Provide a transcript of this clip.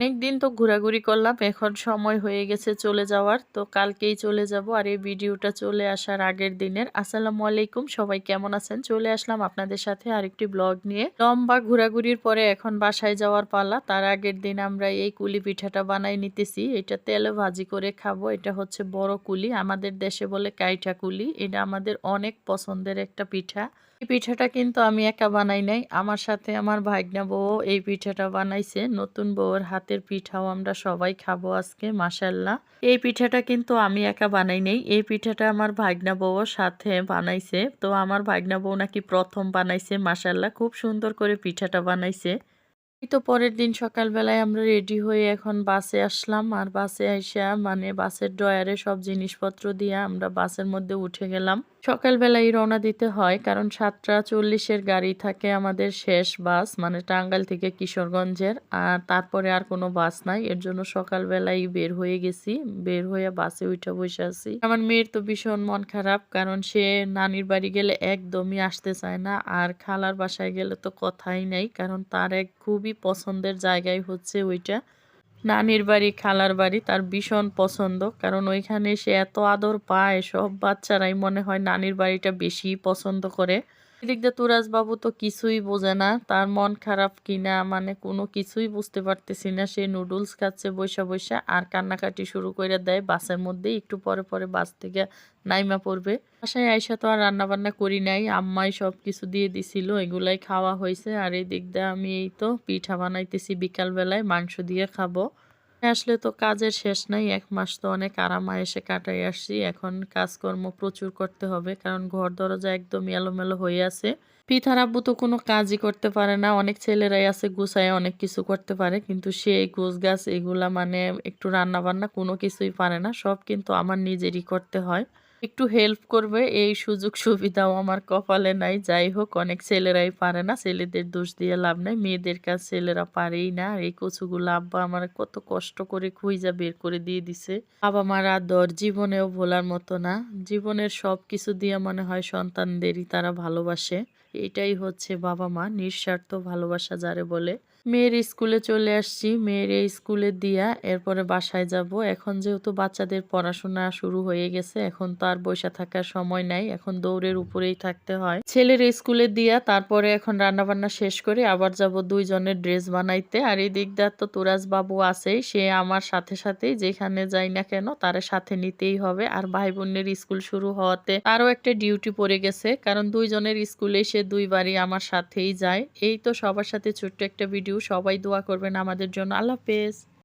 অনেকদিন তো ঘোরাঘুরি করলাম, এখন সময় হয়ে গেছে চলে যাওয়ার, তো কালকেই চলে যাব আর এই ভিডিওটা চলে আসার আগের দিনের। আসসালামু আলাইকুম, সবাই কেমন আছেন? চলে আসলাম আপনাদের সাথে আরেকটি ব্লগ নিয়ে। লম্বা ঘোরাঘুরির পরে এখন বাসায় যাওয়ার পালা, তার আগের দিন আমরা এই কুলি পিঠাটা বানাই নিতেছি। এটা তেলে ভাজি করে খাব, এটা হচ্ছে বড় কুলি, আমাদের দেশে বলে কাইঠা কুলি, এটা আমাদের অনেক পছন্দের একটা পিঠা। এই পিঠাটা কিন্তু আমি একা বানাই নাই, আমার সাথে আমার ভাগ্না বউ এই পিঠাটা বানাইছে, নতুন বউয়ের হাতের পিঠাও আমরা সবাই খাব আজকে মাসাল্লাহ এই পিঠাটা কিন্তু আমি একা বানাই নেই। এই পিঠাটা আমার ভাগনা বউর সাথে বানাইছে। তো আমার ভাগনা বউ নাকি প্রথম বানাইছে মাসাল্লাহ খুব সুন্দর করে পিঠাটা বানাইছে। তো পরের দিন সকালবেলায় আমরা রেডি হয়ে এখন বাসে আসলাম। আর বাসে আইসা মানে বাসের ড্রয়ারে সব জিনিসপত্র দিয়ে আমরা বাসের মধ্যে উঠে গেলাম। সকালবেলায় রওনা দিতে হয় কারণ সাতটা চল্লিশের গাড়ি থাকে আমাদের শেষ বাস মানে টাঙ্গাইল থেকে কিশোরগঞ্জের। আর তারপরে আর কোনো বাস নাই, এর জন্য সকালবেলায় বের হয়ে গেছি। বের হয়ে বাসে উঠে বসে আছি। আমার মেয়ের তো ভীষণ মন খারাপ, কারণ সে নানির বাড়ি গেলে একদমই আসতে চায় না। আর খালার বাসায় গেলে তো কথাই নাই, কারণ তার এক খুবই পছন্দের জায়গায় হচ্ছে ওইটা। নানির বাড়ি, খালার বাড়ি তার ভীষণ পছন্দ। কারণ ওইখানে সে এত আদর পায়, সব বাচ্চারাই মনে হয় নানির বাড়িটা বেশি পছন্দ করে। দিয়ে তুরাজ বাবু তো কিছুই বোঝে না। তার মন খারাপ কিনা মানে কোনো কিছুই বুঝতে পারতেছি না। সে নুডলস খাচ্ছে বৈশা বৈশা আর কান্নাকাটি শুরু করে দেয় বাসের মধ্যেই। একটু পরে পরে বাস থেকে নাইমা পড়বে। বাসায় আইসা তো আর রান্না বান্না করি নাই। আম্মাই সব কিছু দিয়ে দিছিল, এগুলাই খাওয়া হয়েছে আর এই দিক দিয়ে আমি এই তো পিঠা বানাইতেছি বিকালবেলায়, মাংস দিয়ে খাব। আসলে তো কাজের শেষ নাই, এক মাস তো অনেক আরাম এসে কাটাই আসছি। এখন কাজকর্ম প্রচুর করতে হবে, কারণ ঘর দরজা একদম এলোমেলো হয়ে আছে। পিতার আব্বু তো কোনো কাজই করতে পারে না, অনেক ছেলেরাই আছে, গুছায় অনেক কিছু করতে পারে, কিন্তু সে গোছ গাছ এগুলা মানে একটু রান্না বান্না কোনো কিছুই পারে না, সব কিন্তু আমার নিজেরই করতে হয়। একটু হেল্প করবে, এই সুযোগ সুবিধাও আমার কপালে নাই। যাই হোক, অনেক ছেলেরাই পারে না, ছেলেদের দোষ দিয়ে লাভ নাই। মেয়েদের কাজ ছেলেরা পারেই না। এই কচুগুলো আব্বা আমার কত কষ্ট করে খুঁজা বের করে দিয়ে দিছে। বাবা মার আদর জীবনেও ভোলার মতো না। জীবনের সব কিছু দিয়ে মনে হয় সন্তানদেরই তারা ভালোবাসে। এটাই হচ্ছে বাবা মা নিঃস্বার্থ ভালোবাসা যারে বলে। মেয়ের স্কুলে চলে আসছি। মেয়ের স্কুলে দিয়া এরপরে বাসায় যাব। এখন যেহেতু বাচ্চাদের পড়াশোনা শুরু হয়ে গেছে, এখন তো আর বসে থাকার সময় নাই, এখন দৌড়ের উপরেই থাকতে হয়। ছেলের স্কুলে দিয়া তারপরে এখন রান্না বান্না শেষ করে আবার যাব দুইজনের ড্রেস বানাইতে। আর এই দিকদার তো তুরাজ বাবু আছেই, সে আমার সাথে সাথেই যেখানে যাই না কেন তার সাথে নিতেই হবে। আর ভাই বোনের স্কুল শুরু হওয়াতে তারও একটা ডিউটি পড়ে গেছে, কারণ দুইজনের স্কুলে সে দুইবারই আমার সাথেই যায়। এই তো সবার সাথে ছোট্ট একটা ভিডিও, সবাই দোয়া করবেন আমাদের জন্য। আল্লাহ হাফেজ।